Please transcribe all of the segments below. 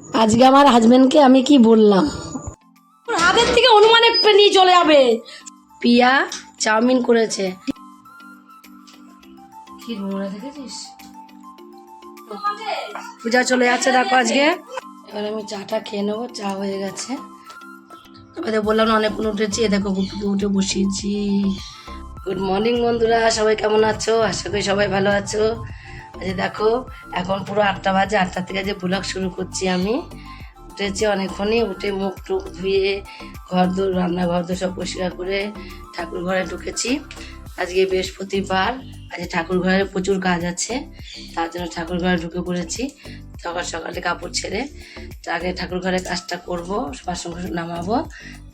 আজকে আমার হাজবেন্ডকে আমি কি বললাম? হাতের থেকে অনুমান একটা নিয়ে চলে যাবে। পিয়া চাউমিন করেছে। কি নোংরা দেখেছিস? পূজা চলে যাচ্ছে দেখো আজকে। এবার আমি চাটা খেয়ে নেব চা হয়ে গেছে। এবারে বললাম না অনেকক্ষণ উঠেছি এ দেখো গুপিকে উঠে বসিয়েছি। গুড মর্নিং বন্ধুরা সবাই কেমন আছো? আশা করি সবাই ভালো আছো। আজ দেখো, এখন পুরো আটটা বাজে আটটা থেকে যে ব্লগ শুরু করছি আমি উঠেছি অনেকক্ষণই উঠে মুখ টুক ধুয়ে, ঘর দৌড় রান্নাঘর দৌড় সব পরিষ্কার করে ঠাকুর ঘরে ঢুকেছি। আজকে বৃহস্পতিবার, আজকে ঠাকুর ঘরে প্রচুর কাজ আছে, তার জন্য ঠাকুর ঘরে ঢুকে পড়েছি। সকাল সকালে কাপড় ছেড়ে আগে ঠাকুর ঘরে কাজটা করব, বাসন নামাবো,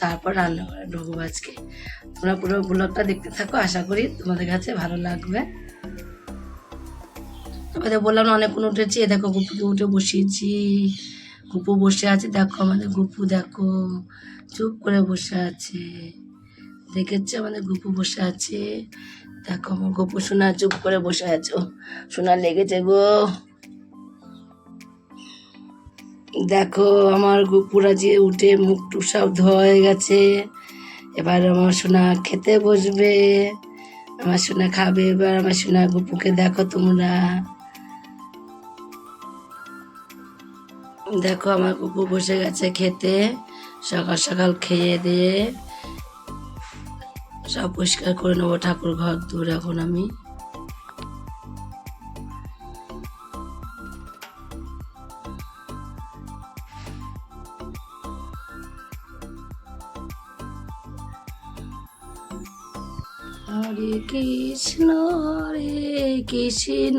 তারপর রান্নাঘরে ঢুকবো আজকে। তোমরা পুরো ব্লগটা দেখতে থাকো, আশা করি তোমাদের কাছে ভালো লাগবে। তোমাদের বললাম অনেকক্ষণ উঠেছি, এ দেখো গুপুকে উঠে বসিয়েছি। গুপু বসে আছে, দেখো আমাদের গুপু, দেখো, চুপ করে বসে আছে। দেখেছ আমাদের গুপু বসে আছে? দেখো আমার গুপু সোনা চুপ করে বসে আছো। সোনা লেগেছে গো। দেখো আমার গুপুরা যে উঠে মুখ টুক সব ধোয়া হয়ে গেছে। এবার আমার সোনা খেতে বসবে। আমার সোনা খাবে, এবার আমার সোনা গুপুকে দেখো তোমরা। দেখো আমার কুকুর বসে গেছে খেতে। সকাল সকাল খেয়ে দিয়ে সব পরিষ্কার করে নেব, ঠাকুর ঘর দূর এখন আমি। হরে কৃষ্ণ হরে কৃষ্ণ।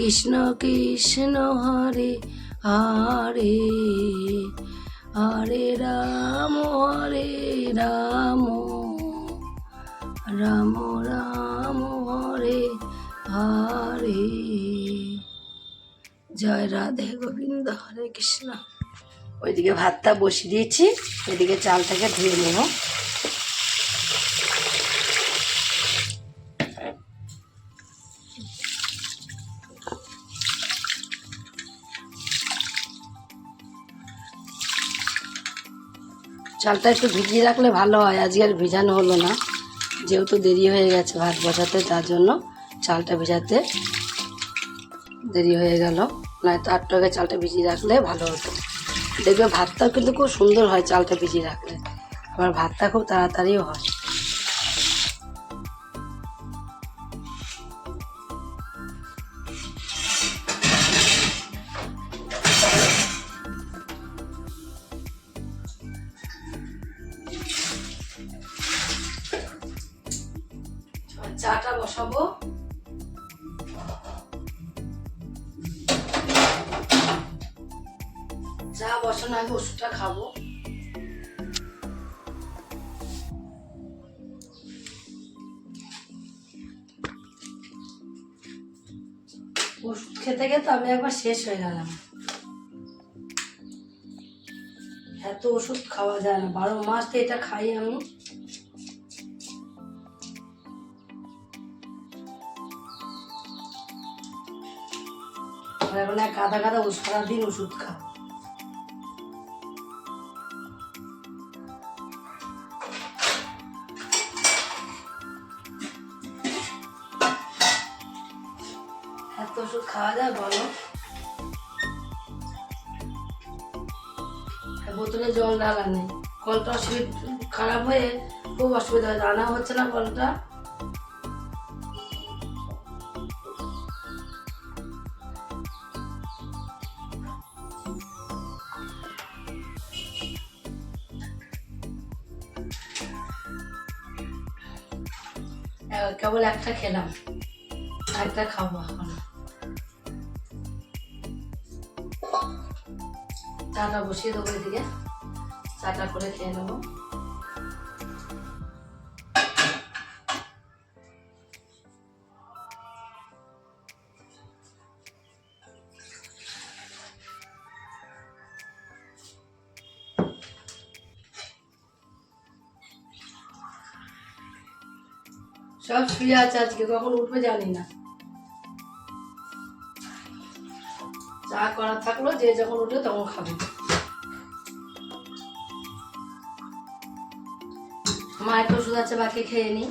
কৃষ্ণ কৃষ্ণ হরে হরে হরে রাম হরে রাম। রাম রাম, হরে হরে। জয় রাধে গোবিন্দ, হরে কৃষ্ণ। ওইদিকে ভাতটা বসিয়ে দিয়েছি ওইদিকে চালটাকে ধুয়ে নেব। চালটা একটু ভিজিয়ে রাখলে ভালো হয়। আজকে আর ভিজানো হলো না। যেহেতু দেরি হয়ে গেছে ভাত বসাতে, তার জন্য চালটা ভিজাতে দেরি হয়ে গেল। নয়তো আটটা আগে চালটা ভিজিয়ে রাখলে ভালো হতো। দেখবে ভাতটাও কিন্তু খুব সুন্দর হয় চালটা ভিজিয়ে রাখলে। আবার ভাতটা খুব তাড়াতাড়িও হয়। বসাবো। চা বসানো আগে ওষুধটা খাব। ওষুধ খেতে খেতে আমি একবার শেষ হয়ে গেলাম। এত ওষুধ খাওয়া যায় না, বারো মাস তো এটা খাই আমি। গাদা গাদা ওষুধ সারাদিন ওষুধ খাও এত ওষুধ খাওয়া যায় বলো? বোতলে জল ঢালা নেই। কলটা খারাপ হয়ে খুব অসুবিধা হয়। রান্না হচ্ছে না কলটা একটা খেলাম। একটা খাব এখন। চাটা বসিয়ে দেবো এদিকে। চাটা করে খেয়ে নেব। সব শুয়ে আছে আজকে, কখন উঠবে জানি না। চা করা থাকল, যে যখন উঠে তখন খাবে। মা, একটু ওষুধ আছে, বাকি খেয়ে নি।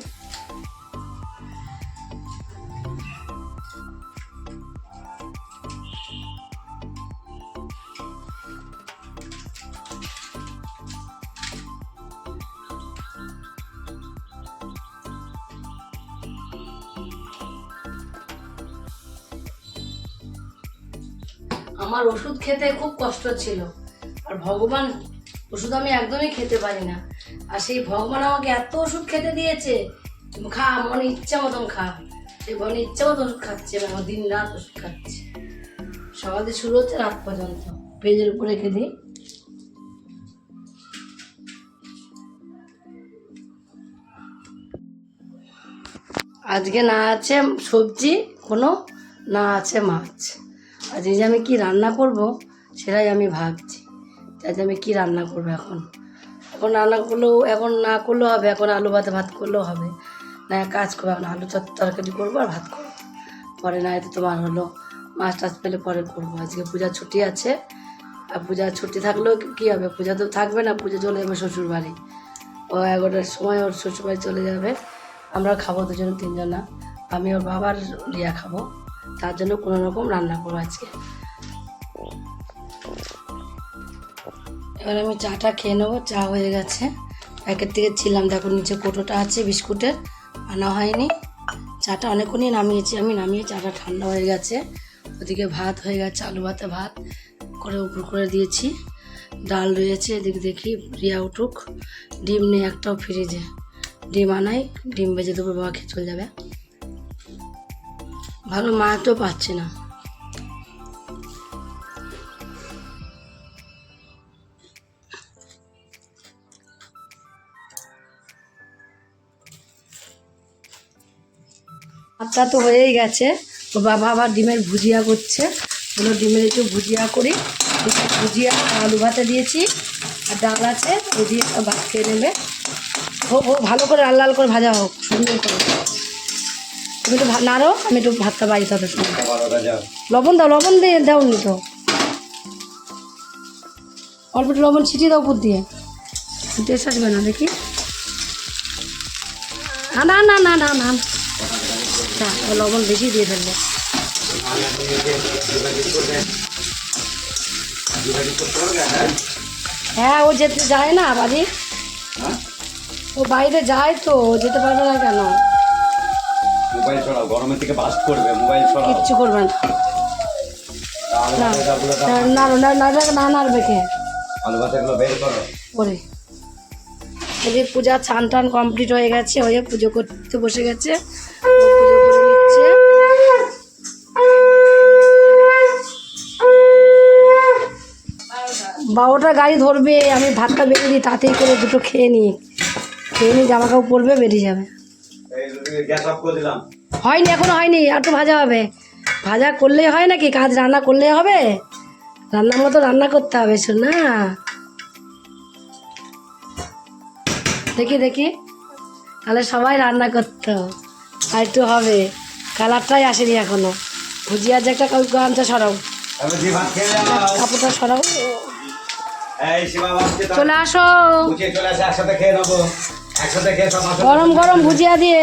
আমার ওষুধ খেতে খুব কষ্ট ছিল। আর ভগবান, ওষুধ আমি একদমই খেতে পারি না। আর সেই ভগবান আমাকে এত ওষুধ খেতে দিয়েছে খা, মনে ইচ্ছা মতন খা। সেই মনে ইচ্ছা মতন ওষুধ খাচ্ছে আমি আমার দিন রাত ওষুধ খাচ্ছে। সকাল শুরু হচ্ছে রাত পর্যন্ত। পেজের উপরে রেখে দিই। আজকে না আছে সবজি, কোনো না আছে মাছ। আজকে যে আমি কি রান্না করব, সেটাই আমি ভাবছি। যে আমি কি রান্না করব এখন? এখন রান্না করলেও, এখন না করলেও হবে, এখন আলু ভাতে, ভাত করলেও হবে। না কাজ করব, এখন আলু তরকারি করব আর ভাত করব। পরে না হয়তো তোমার হলো মাছ টাছ পেলে পরে করব। আজকে পূজার ছুটি আছে, আর পূজার ছুটি থাকলেও কী হবে? পূজা তো থাকবে না, পুজো চলে যাবে শ্বশুর বাড়ি ও এগারোটার সময় ওর শ্বশুর বাড়ি চলে যাবে। আমরা খাব দুজন তিনজনা। আমি ওর বাবার রিয়া খাব। তার জন্য কোনো রকম রান্না করব আজকে। এবার আমি চাটা খেয়ে নেব, চা হয়ে গেছে। প্যাকেট থেকে ছিলাম, দেখো নিচে কোটোটা আছে, বিস্কুটের। আনা হয়নি। চাটা অনেকক্ষণই নামিয়েছি, আমি নামিয়ে চাটা ঠান্ডা হয়ে গেছে। ওদিকে ভাত হয়ে গেছে, আলু ভাতে ভাত করে উপর করে দিয়েছি। ডাল রয়েছে, এদিকে দেখি রিয়া উঠুক। ডিম নেই একটাও ফ্রিজে ডিম আনাই, ডিম ভেজে দেবো, বাবা খেয়ে চলে যাবে। ভালো মাছও পাচ্ছি না। ভাতটা তো হয়েই গেছে। তো বাবা আবার ডিমের ভুজিয়া করছে। হলো ডিমের একটু ভুজিয়া করি। ভুজিয়া, আলু ভাতে দিয়েছি। আর ডাল আছে দিয়ে ভাত খেয়ে নেবে। হোক হোক, ভালো করে লাল লাল করে ভাজা হোক, সুন্দর করে। তুমি একটু নাড়ো আমি একটু ভাতটা বাড়ি তত লবণ দাও লবণ দিয়ে দাও নি তো। অল্প একটু লবণ ছিটিয়ে দাও উপর দিয়ে। টেস্ট আসবে না দেখি। না না না না না না। লবণ বেশি দিয়ে ফেলবে। হ্যাঁ ও যেতে যায় না বাড়ি ও বাইরে যায় তো যেতে পারবে না কেন? মোবাইল গরমের থেকে বাস্ট করবে মোবাইল ছড়াও কিচ্ছু করবে না। না। না না না না নাড়বে কে আলু ভাতেগুলো বের করো। করে। এদিকে পূজা চান টান কমপ্লিট হয়ে গেছে হয়ে পুজো করতে বসে গেছে। পুজো করে নিচ্ছে বারোটা গাড়ি ধরবে আমি ভাতটা বেরিয়ে দিই তাতেই করে দুটো খেয়ে নিই। খেয়ে নিই জামা কাপড় পরবে বেরিয়ে যাবে। গ্যাস অফ করে দিলাম। হয়নি এখনও হয়নি আর তো ভাজা হবে। ভাজা করলেই হয় নাকি? কাজ রান্না করলেই হবে? রান্নার মতো রান্না করতে হবে না। দেখি দেখি। তাহলে সবাই রান্না করতো আর একটু হবে। কালারটাই আসেনি এখনও। ভুজিয়া যে একটা গামছা সরাও। কাপড়টা সরাও। চলে আসো। গরম গরম ভুজিয়া দিয়ে।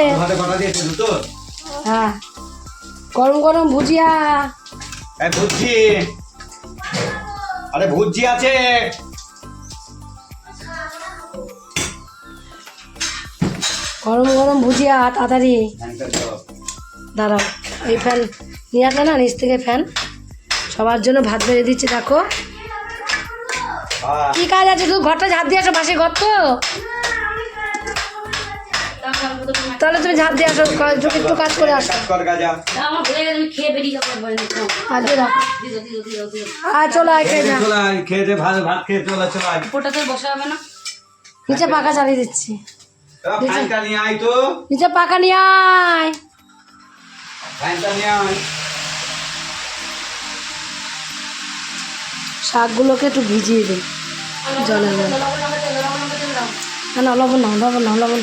হ্যাঁ। গরম গরম ভুজিয়া। এই ভুজি। আরে ভুজি আছে। গরম গরম ভুজিয়া তাড়াতাড়ি। দাঁড়াও এই ফ্যান নিয়ে আসলে না নিচ থেকে ফ্যান। সবার জন্য ভাত বেড়ে দিচ্ছে দেখো। আহ, কি কাজ আছে? তুই ঘরটা ঝাঁপ দিয়ে আসো পাশে ঘর তো। তাহলে তুমি ঝাঁপ দিয়ে আসো কাজ- একটু কাজ করে আসো আর চলো আয় খেয়ে যা খেয়ে দে ভাত ভাত খেয়ে চলে চলে আয়। নিচে পাখা চালিয়ে দিচ্ছি নিচে পাখা নিয়ে আয় শাকগুলোকে একটু ভিজিয়ে দিই জলে না না লবণ না লবণ না লবণ।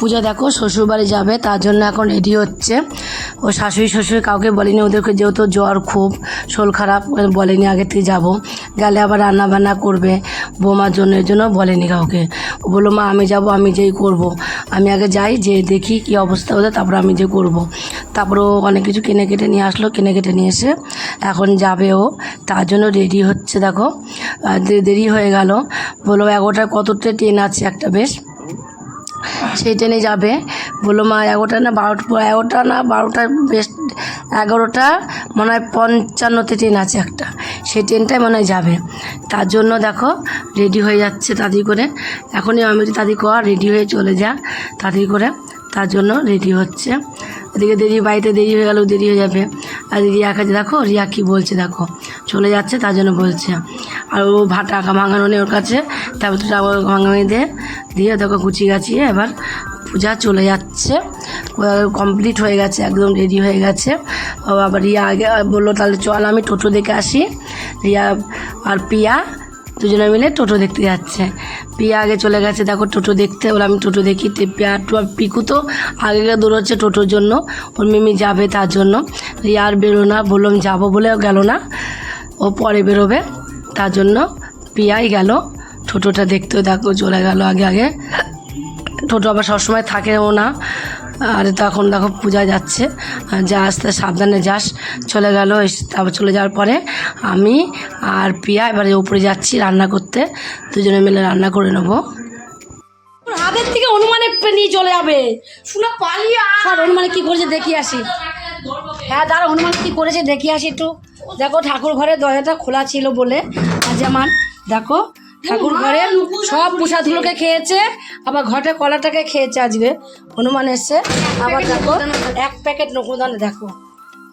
পূজা দেখো শ্বশুরবাড়ি যাবে, তার জন্য এখন রেডি হচ্ছে। ও শাশুড়ি শ্বশুর কাউকে বলেনি, ওদেরকে যেহেতু জ্বর খুব শোল খারাপ বলেনি আগে থেকে যাব। গেলে আবার রান্না বান্না করবে, বৌমার জন্য, এর জন্য বলেনি কাউকে। ও বলল, মা, আমি যাব, আমি যেই করব। আমি আগে যাই যে দেখি কি অবস্থা ওদের, তারপর আমি যে করব। তারপর ও অনেক কিছু কিনে কেটে নিয়ে আসলো, কিনে কেটে নিয়ে এসে এখন যাবে ও। তার জন্য রেডি হচ্ছে, দেখো। দেরি হয়ে গেল। বলল এগারোটায় কতটা ট্রেন আছে একটা বেশ? সেই ট্রেনে যাবে। বলল, মা, এগারোটা না বারোটা এগারোটা না বারোটা বেশ, এগারোটা। মনে হয় পঞ্চান্নতে ট্রেন আছে একটা। সেই ট্রেনটাই মনে হয় যাবে। তার জন্য দেখো, রেডি হয়ে যাচ্ছে তাড়াতাড়ি করে। এখনই আমি তাড়াতাড়ি কর রেডি হয়ে চলে যা। তাড়াতাড়ি করে তার জন্য রেডি হচ্ছে। এদিকে দেরি বাড়িতে দেরি হয়ে গেলেও দেরি হয়ে যাবে। আর রিয়া কাছে দেখো, রিয়া কী বলছে, দেখো, চলে যাচ্ছে, তার জন্য বলছে। আর ও ভা টাকা ভাঙানো নেই ওর কাছে তারপর তো টাকা ভাঙানি দিয়ে দিয়ে দেখো গুছিয়ে গাছিয়ে এবার পূজা চলে যাচ্ছে। কমপ্লিট হয়ে গেছে, একদম রেডি হয়ে গেছে। আবার রিয়া আগে বলল, তাহলে চল আমি টোটো দেখে আসি। রিয়া আর পিয়া দুজনে মিলে টোটো দেখতে যাচ্ছে। পিয়া আগে চলে গেছে, দেখো টোটো দেখতে, বলে আমি টোটো দেখি পিয়া টু- পিকু তো আগে দৌড়চ্ছে টোটোর জন্য, ওর মিমি যাবে তার জন্য। আর বেরো না, বললাম, যাব বলে গেল না। ও পরে বেরোবে, তার জন্য পিয়াই গেল। টোটোটা দেখতেও দেখো, চলে গেল আগে আগে। টোটো আবার সবসময় থাকেও না। আর তখন দেখো পূজা যাচ্ছে। আর যা আসতে সাবধানে যাস। চলে গেল তারপর চলে যাওয়ার পরে আমি আর পিয়া এবারে উপরে যাচ্ছি রান্না করতে। দুজনে মিলে রান্না করে নেব। হাতের থেকে অনুমানে নিয়ে চলে যাবে। শুনে পালিয়ে আর অনুমানে কি করেছে দেখি আসি। হ্যাঁ দাঁড়া হনুমান কি করেছে দেখি আসি একটু। দেখো ঠাকুর ঘরের দরজাটা খোলা ছিল বলে। আজ আমার দেখো ঠাকুর ঘরে সব প্রসাদগুলোকে খেয়েছে আবার ঘটে কলাটাকে খেয়েছে আজকে। হনুমান এসছে আবার দেখো এক প্যাকেট নকুদানে দেখো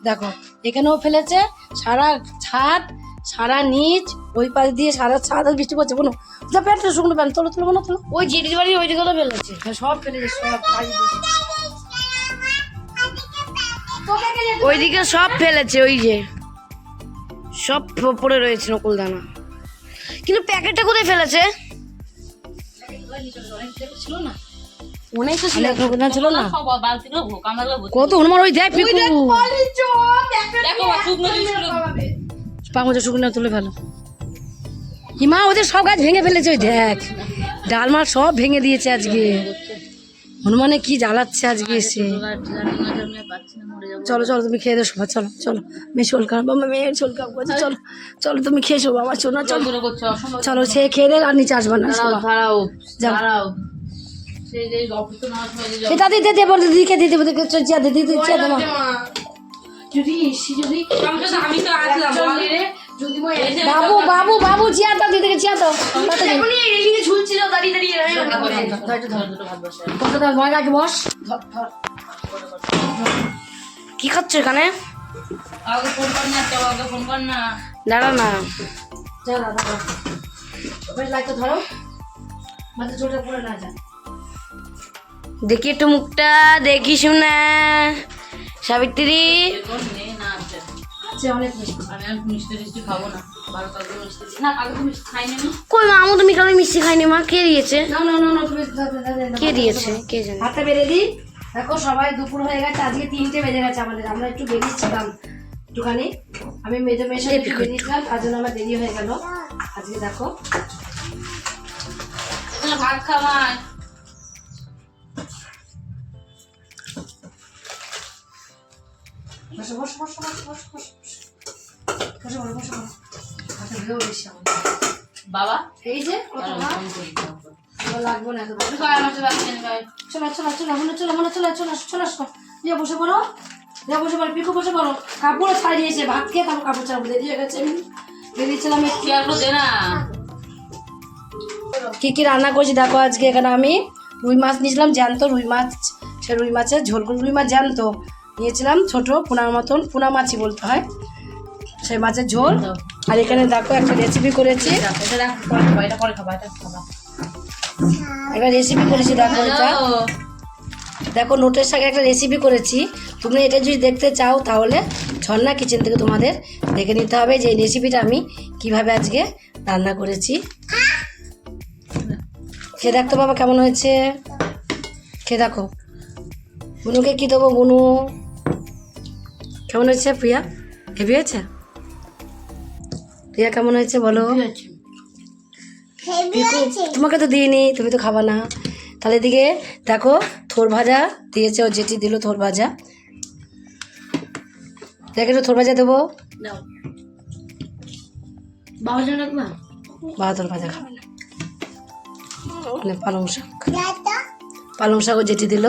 দেখো এখানেও ফেলেছে সারা ছাদ সারা নিচ ওই পাশ দিয়ে সারা ছাদ বৃষ্টি পড়ছে বোনো। যা প্যান্টটা শুকনো প্যান্ট তোলো তোলো তোলো। ওই জিডির বাড়ি ওই দিকে ফেলেছে। হ্যাঁ, সব ফেলেছে সব। ওইদিকে সব ফেলেছে ওই যে। সব পড়ে রয়েছে নকুলদানা। কিন্তু প্যাকেটটা কোথায় ফেলেছে? কত হনুমান ওই দেখ পিকু পাঁচ শুকনো তুলে ফেলো। হিমা ওদের সব গাছ ভেঙে ফেলেছে ওই দেখ। ডালমাল সব ভেঙে দিয়েছে আজকে। হনুমানে কি জ্বালাচ্ছে আজকে এসে? চলো চলো তুমি খেয়ে দে শোভা চলো চলো। মেয়ে শোল খারাপ আমার মেয়ের শোল খারাপ করছে চলো চলো তুমি খেয়ে শোবো আমার শোনা চলো। চলো সে খেয়ে দে আর নিচে আসবে না শোভা যাও। সেটা দিতে দেবো দিদিকে দিয়ে দেবো দিদি দেবো যদি এসে যদি বাবু বাবু বাবু চিয়া তো দিদিকে চিয়া তো এখনই এদিকে ঝুলছিল দাঁড়িয়ে দাঁড়িয়ে বস। কি খাচ্ছ এখানে? আগে ফোন কর না আগে ফোন কর না। দাঁড়া না। দাঁড়া ধরো। পড়ে না যা। দেখি একটু মুখটা দেখি শুনে। সাবিত্রী। আছে অনেক মিষ্টি। কই মা আমু তুমি কালকে মিষ্টি খাইনি মা কে দিয়েছে? না না না কে দিয়েছে? কে জানে? হাতে বেড়ে দিই। দেখো সবাই দুপুর হয়ে গেছে আজকে তিনটে বেজে গেছে আমাদের। আমরা একটু বেরিয়েছিলাম একটুখানি। আমি মেজে মেশে একটু বেরিয়েছিলাম তার জন্য আমার দেরি হয়ে গেল। আজকে দেখো। ভাত খাওয়ায় বসো কি এই যে না বসে বসে পিকু বসে ভাত খেয়ে কাপড় গেছে। বেরিয়েছিলাম একটু। কী কী রান্না করছি দেখো আজকে এখানে আমি। রুই মাছ নিয়েছিলাম জ্যান্ত রুই মাছ সে রুই মাছের ঝোল রুই মাছ জ্যান্ত। নিয়েছিলাম, ছোট পোনার মতন, পোনা মাছই বলতে হয়। সেই মাছের ঝোল। আর এখানে দেখো একটা রেসিপি করেছি। একটা রেসিপি করেছি, দেখো এটা। দেখো, নোটের শাকে একটা রেসিপি করেছি। তুমি এটা যদি দেখতে চাও, তাহলে ঝর্ণা কিচেন থেকে তোমাদের দেখে নিতে হবে যে রেসিপিটা আমি কীভাবে আজকে রান্না করেছি। খেয়ে দেখতো বাবা কেমন হয়েছে। খেয়ে দেখো। বুনুকে কী দেবো বুনু কেমন হয়েছে প্রিয়া? হেভি হয়েছে? প্রিয়া কেমন হয়েছে বলো? তোমাকে তো দিইনি তুমি তো খাবা না। তাহলে এদিকে দেখো থোর ভাজা দিয়েছে ও যেটি দিল থোর ভাজা। দেখে একটু থোর ভাজা দেবো। বাবা বা থোর ভাজা খাবে না। মানে পালং শাক। পালং শাকও যেটি দিল।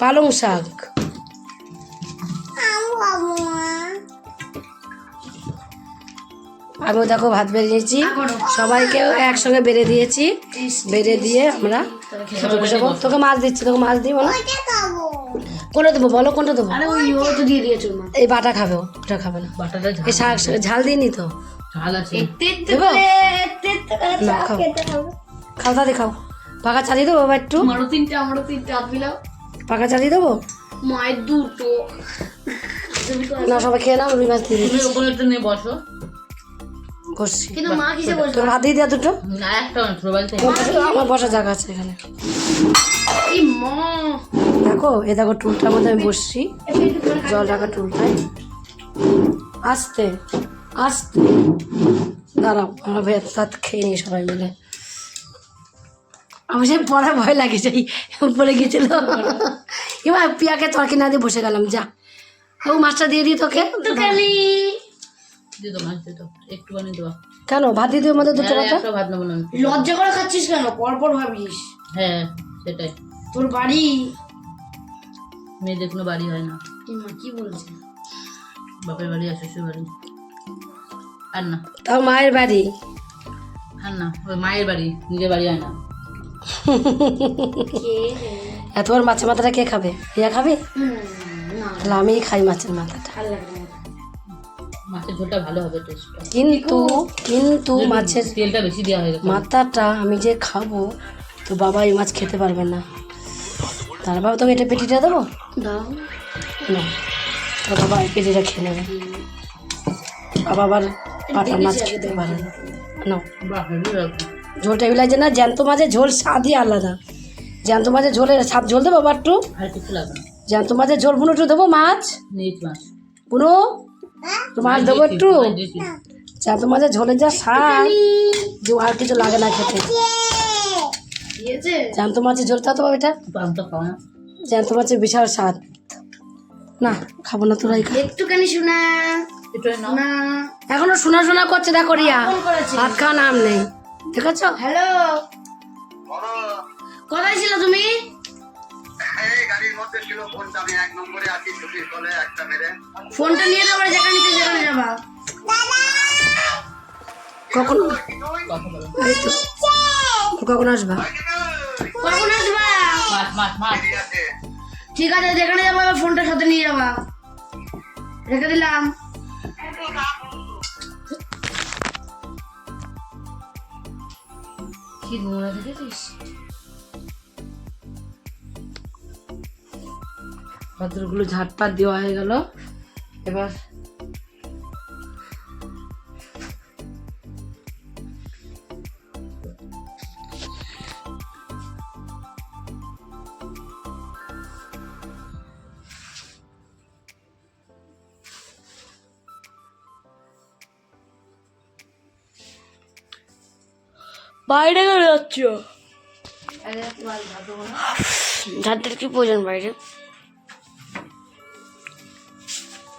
পালং শাক। আমিও দেখো ভাত বেড়ে নিয়েছি। সবাইকে একসঙ্গে বেড়ে দিয়েছি। বেড়ে দিয়ে আমরা খেতে বসে তোকে মাছ দিচ্ছি তোকে মাছ দিব না? কোনটা দেবো বলো কোনটা দেবো? আরে ওই ও তো দিয়ে দিয়েছ মা। এই বাটা খাবে ওটা খাবে না। বাটাটা এই শাক ঝাল দিইনি তো? দেবো? না খাও। খাও খাও। পাকা চালিয়ে দেবো বাবা একটু? আমারও তিনটে আমারও তিনটে। পাকা চালিয়ে দেবো? মায়ের দুটো। না সবাই খেয়ে নাও রুই মাছ দিয়ে তুমি ওপরে একটু নিয়ে বসো। বসছি। কিন্তু মা কিসে তোর ভাত দিয়ে দেওয়া দুটো। না একটা আমার বসার জায়গা আছে এখানে। এই মা। দেখো এ দেখো টুলটার মধ্যে আমি বসছি। জল রাখা টুলটায়। আস্তে আস্তে। দাঁড়াও আমরা ভেত ভাত খেয়ে নিই সবাই মিলে। আমার সে পড়া ভয় লাগে সেই উপরে গেছিল। এবার পিয়াকে তরকি না দিয়ে বসে গেলাম যা। ও মাছটা দিয়ে দিই তোকে। কেন? ভাত দিয়ে দিও আমাদের দুটো হ্যাঁ, কথা। ভাত না আমি। লজ্জা করে খাচ্ছিস কেন? পরপর ভাবিস। হ্যাঁ সেটাই। তোর বাড়ি? মেয়েদের কোনো বাড়ি হয় না। কি বলছে? বাপের বাড়ি আর শ্বশুর বাড়ি। আর না তাও মায়ের বাড়ি? আর না ওই মায়ের বাড়ি নিজের বাড়ি হয় না। এত বড় মাছের মাথাটা কে খাবে? ইয়া খাবে? তাহলে আমিই খাই মাছের মাথাটা। মাছের ঝোলটা ভালো হবে কিন্তু কিন্তু মাছের তেলটা বেশি দেওয়া হয়ে মাথাটা আমি যে খাব তো বাবা এই মাছ খেতে পারবে না। তার বাবা তোকে এটা পেটিটা দেবো? দাও। না। তো বাবা এই পেটিটা খেয়ে নেবে। বাবা আবার পাটা মাছ খেতে পারে না। না। বাহ হেভি ব্যাপার। ঝোলটা না জ্যান্ত মাছের ঝোল স্বাদই আলাদা। জ্যান্ত মাছের ঝোলের স্বাদ ঝোল দেবো বাবা একটু? আর কিছু লাগবে না জ্যান্ত মাছের ঝোল বুনো একটু দেবো মাছ? বুনো মাছ। দেবো একটু। জ্যান্ত মাছের ঝোলের যা স্বাদ যে আর কিছু লাগে না খেতে। জ্যান্ত মাছের ঝোলটা তো এটা? জ্যান্ত মাছের বিশাল স্বাদ। না খাব না তোরাই খা। একটুখানি শোনা। একটু নাও। না এখনও শোনা শোনা করছে দেখো রিয়া। ফোন ভাত খাওয়া নাম নেই। দেখেছ? হ্যালো। কোথায় ছিল তুমি? ফোনটা নিয়ে যাব যেখানে নিতে সেখানে যাবা। কখন? কখন আসবা? কখন আসবা? ঠিক আছে, যেখানে যাব ফোনটা সাথে নিয়ে যাবা। রেখে দিলাম। কি দেখেছিস? পাত্রগুলো ঝাটপাট দেওয়া হয়ে গেল। এবার বাইরে কেন যাচ্ছ? ঝাড়টার কি প্রয়োজন বাইরে?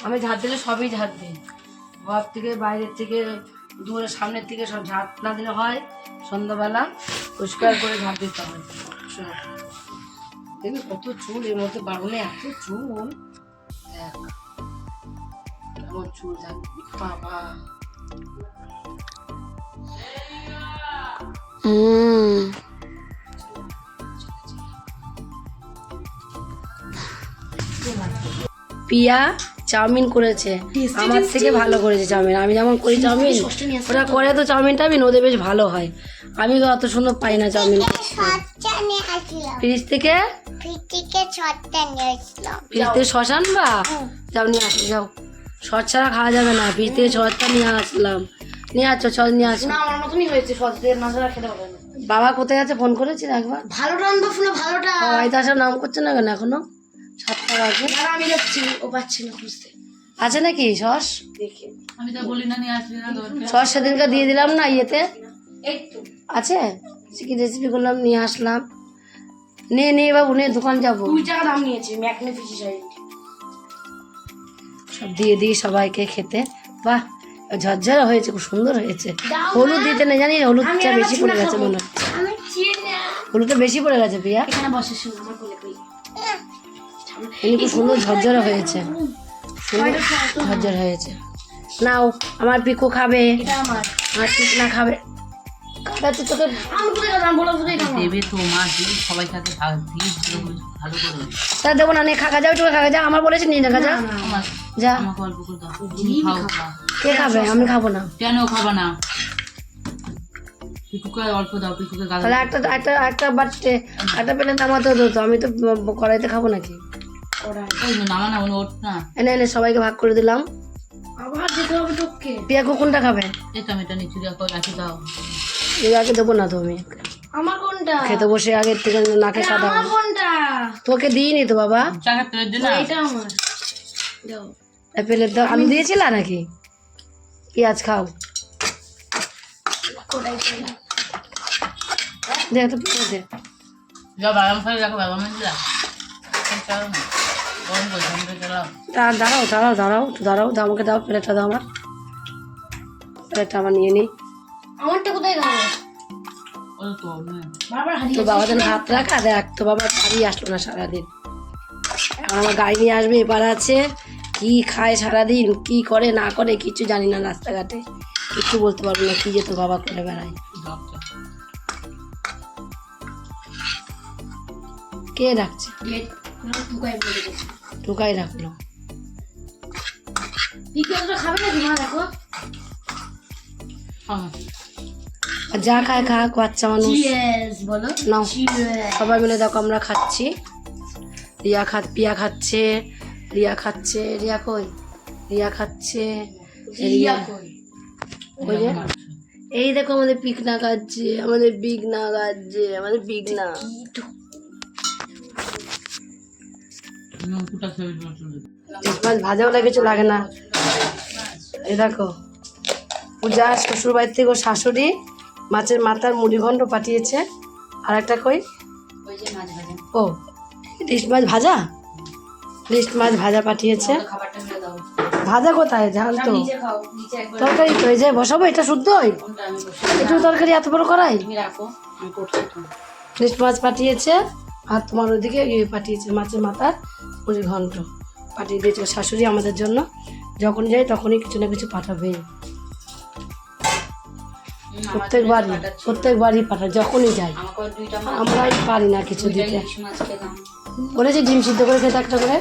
আমি ঝাড় দিলে সবই ঝাড় দিই। ঘর থেকে বাইরের থেকে দূরে সামনের থেকে সব ঝাড় না দিলে হয়, সন্ধ্যাবেলা পরিষ্কার করে ঝাড় দিতে হয়। দেখবি কত চুল, এর মধ্যে বাড়নে এত চুল। চুল বাবা। পিয়া চাউমিন করেছে। আমার থেকে ভালো করেছে চাউমিন। আমি যেমন করি চাউমিন ওরা করে তো চাউমিনটা আমি ওদের বেশ ভালো হয়। আমি তো অত সুন্দর পাই না চাউমিন ফ্রিজ থেকে? ফ্রিজ থেকে শ্মশান বা যাও নিয়ে আসো যাও। সস ছাড়া খাওয়া যাবে না। ফ্রিজ থেকে সসটা নিয়ে আসলাম। নিয়ে আসছো সস নিয়ে আসো। আমার মতনই হয়েছে সত্যি না ছাড়া খেতে পারবে বাবা কোথায় আছে? ফোন করেছিল একবার? ভালোটা আনব শুনে ভালোটা বাড়িতে আসার নাম করছে না কেন এখনও? সাতটা বাজে। আমি যাচ্ছি ও পাচ্ছি না খুঁজতে। আছে নাকি সস? দেখি। আমি তো বলি না নিয়ে আসলি না সস সেদিনকে দিয়ে দিলাম না ইয়েতে? আছে? কি রেসিপি করলাম নিয়ে আসলাম। নে নে বাবু নে দোকান যাব। দুই টাকা দাম নিয়েছে সব দিয়ে দিই সবাইকে খেতে। বাহ ঝরঝরা হয়েছে খুব সুন্দর হয়েছে। হলুদ দিতে না জানি হলুদটা বেশি পড়ে গেছে মনে হচ্ছে আমি চিনি হলুদটা বেশি পড়ে গেছে প্রিয়া। এখানে বসে শুনে আমার কোলে কই? এমনি খুব সুন্দর ঝরঝরা হয়েছে। সুন্দর হয়েছে। নাও আমার পিকু খাবে। আমার। আমার পিকনা খাবে। কাটাচ্ছে তোকে আমি কোথায় গেলাম? বলো কোথায় দেবে তো মা সবাই ভালো দিয়ে ভালো করে ভালো করে তা দেবো না নে খাকা যাও একটু খাকা যা। আমার বলেছে নিয়ে দেখা যা। যা। আমাকে অল্প করে দাও। খাও খাও। কে খাবে? আমি খাব না। কেন খাবা না? অল্প দাও পিকুকে তাহলে একটা একটা একটা বাচ্চে একটা পেলে হতো তো। আমি তো কড়াইতে খাব নাকি? এনে এনে সবাইকে ভাগ করে দিলাম। আবার হবে তোকে। পিয়া কোনটা খাবে? এই তো আমি এটা নিচে দেখো রাখি দাও। এই আগে দেবো না তুমি আমার কোনটা? খেতে বসে আগের থেকে নাকে সাদা আমার কোনটা? তোকে দিইনি তো বাবা। এটা আমার। দাও। পেলে তো আমি দিয়েছিলা নাকি? পেঁয়াজ খাও। দে তো পেঁয়াজ দে। যাও বাদাম খাই রাখো বাবা মেয়ে দাঁড়াও দাঁড়াও দাঁড়াও দাঁড়াও দাও, আমাকে দাও প্লেটটা দাও আমার। প্লেটটা আমার নিয়ে নিই আমারটা কোথায় তো না বারবার তো হারিয়ে বাবা যেন ভাত রাখা দেখ তো বাবা বাড়ি আসলো না সারাদিন। এখন আমার গাড়ি নিয়ে আসবে এবার আছে। কি খায় সারাদিন কি করে না করে কিছু জানি না রাস্তাঘাটে। কিছু বলতে পারব না কি যে তো বাবা করে বেড়ায়। কে রাখছে ঢুকাই রাখল। খাবে নাকি মা দেখো? যা খায় খাক বাচ্চা মানুষ। নাও। সবাই মিলে দেখো আমরা খাচ্ছি। রিয়া খা পিয়া খাচ্ছে। রিয়া খাচ্ছে। রিয়া কই? রিয়া খাচ্ছে। রিয়া ওই যে? এই দেখো আমাদের পিকনা খাচ্ছে আমাদের বিগনা খাচ্ছে আমাদের বিগনা মাছ ভাজা ওটা কিছু লাগে না। এই দেখো, পূজা শ্বশুর বাড়ি থেকে শাশুড়ি মাছের মাথার মুড়ি ঘন্ট পাঠিয়েছে। আর একটা কই? ও, ইলিশ মাছ ভাজা? ইলিশ মাছ ভাজা পাঠিয়েছে। ভাজা কোথায়? ঝাল তো। তরকারি তো, এই যে বসাবো, এটা শুদ্ধ কোনটা আমি বসে একটু তরকারি এত বড় করাই ইলিশ মাছ পাঠিয়েছে, আর তোমার ওদিকে ইয়ে পাঠিয়েছে মাছের মাথার মুড়ি ঘন্ট পাঠিয়ে দিয়েছিল শাশুড়ি আমাদের জন্য। যখন যাই তখনই কিছু না কিছু পাঠাবে প্রত্যেকবারই প্রত্যেকবারই পাঠায় যখনই যাই। আমরাই পারি না কিছু দিতে। বলেছি ডিম সিদ্ধ করে খেতে একটা করে।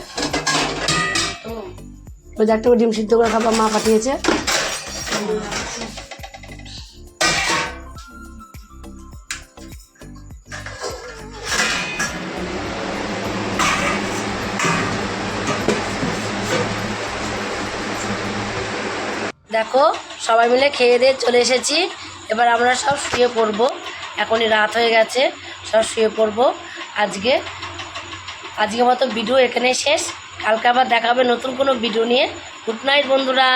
একটা করে ডিম সিদ্ধ করে খাবার মা পাঠিয়েছে। সবাই মিলে খেয়ে দিয়ে চলে এসেছি। এবার আমরা সব শুয়ে পড়ব। এখনই রাত হয়ে গেছে, সব শুয়ে পড়ব। আজকে আজকে মতো ভিডিও এখানে শেষ। কালকে আবার দেখাবে নতুন কোনো ভিডিও নিয়ে। গুড নাইট বন্ধুরা।